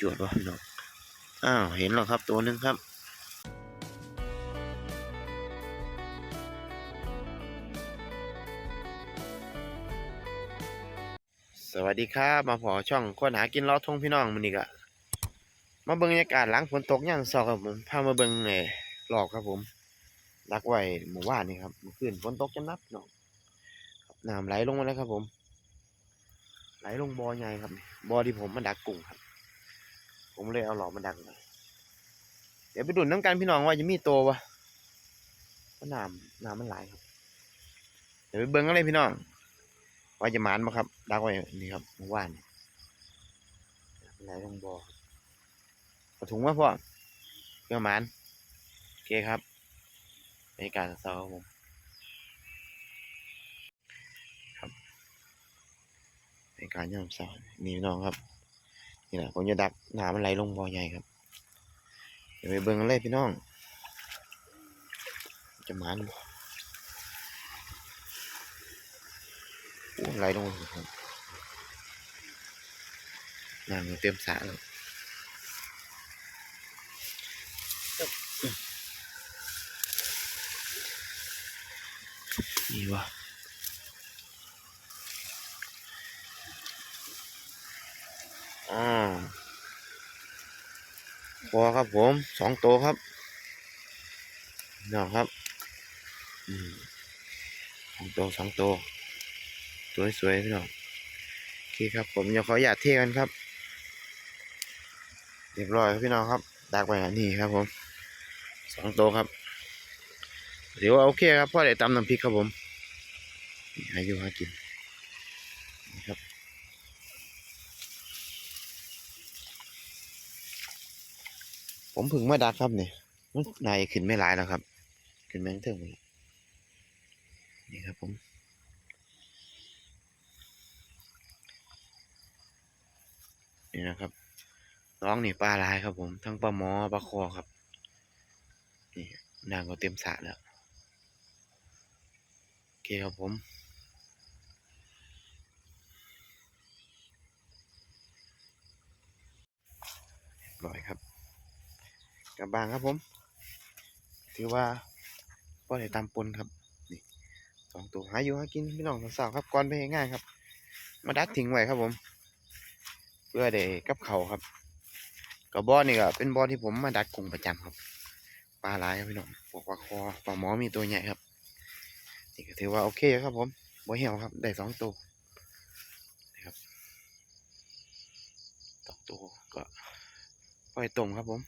จวดวะพี่น้องอ้าวเห็นแล้วครับตัวหนึ่งครับสวัสดีครับ มาพอช่องค้นหากินล้อทงพี่น้องมันอีกะมาเบิ่งบรรยากาศหลังฝนตกอย่างเศร้าครับผมพามาเบิ่งไอ้หลอกครับผมรักไว้หมู่บ้านนี่ครับเมื่อคืนฝนตกจะนับน้องน้ำไหลลงมาแล้วครับผม ไหลลงบ่อใหญ่ครับบ่อที่ผมมาดักกุ้งครับ ผมเลยเอาหลอกมาดักเดี๋ยวไปดุนน้ำกันพี่น้องว่าจะมีโตวะเพราะน้ำน้ำมันไหลครับ เดี๋ยวไปเบิ่งกันเลยพี่น้อง ว่าจะหมานบ่ครับ ดักไว้นี่ครับเมื่อวานไหลลงบ่อเอาถุงมาพ่อเพื่อหมานโอเคครับในการเซาครับผมครับในการย่ำเซานี่พี่น้องครับ นี่แหละผมจะดักน้ำมันไหลลงบ่อใหญ่ครับเดี๋ยวไปเบิ่งกันเลยพี่น้อง จะหมานบ่ไหลลงมาครับน้ำมันเต็มสระแล้วนี่วะ พอครับผมสองตัวครับนี่ครับสองตัวสองตัวสวยๆพี่น้องโอเคครับ ผมเดี๋ยวขออยากเที่กันครับเรียบร้อยครับพี่น้องครับดักไปอันนี้ครับผมสองตัวครับเดี๋ยวาโอเคครับพ่อได้ตำน้ำพริกครับผมนี่ให้ยู่หากินครับ ผมพึ่งมาดักครับเนี่ยมันนายขึ้นไม่หลายแล้วครับ ขึ้นแมงเทิงหมดแล้นี่ครับผมนี่นะครับน้องนี่ปลาลายครับผม ทั้งปลาหมอปลาคอครับ นี่นางก็เต็มสระแล้วโอเคครับผมร้อยครับ กับบางครับผม ถือว่าพ่อได้ตามปนครับนี่สองตัวหาอยู่หากินพี่น้องสาวๆครับก่อนไปง่ายครับ มาดักทิ้งไว้ครับผม เพื่อได้กับเขาครับกับบ่อนี่ก็เป็นบ่อที่ผมมาดักกุ้งประจำครับปลาหลายครับพี่น้องพวกปลาคอปลาหมอมีตัวใหญ่ครับนี่ก็ถือว่าโอเคครับผมบ่เหี่ยวครับได้สองตัวนะครับสองตัวก็ปล่อยต้มครับผม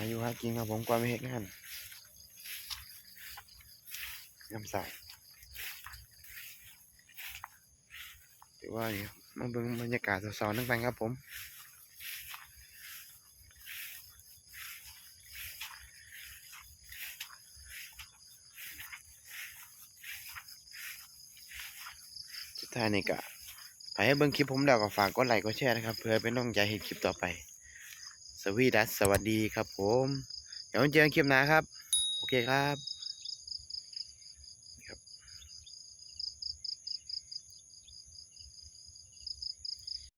าอยู่หากินครับผมก่อนไปเฮ็ดงานยำใส่ถือว่านี่ครับมาเบิ่งบรรยากาศสาวๆนั่งกันครับผมสุดท้ายนี่ก็ใครให้เบิ่งคลิปผมแล้วก็ฝากกดไลค์กดแชร์นะครับ เพื่อเป็นกำลังใจให้คลิปต่อไป วีดัสสวัสดีครับผม เดี๋ยวเจอกันคลิปหน้าครับ โอเคครับ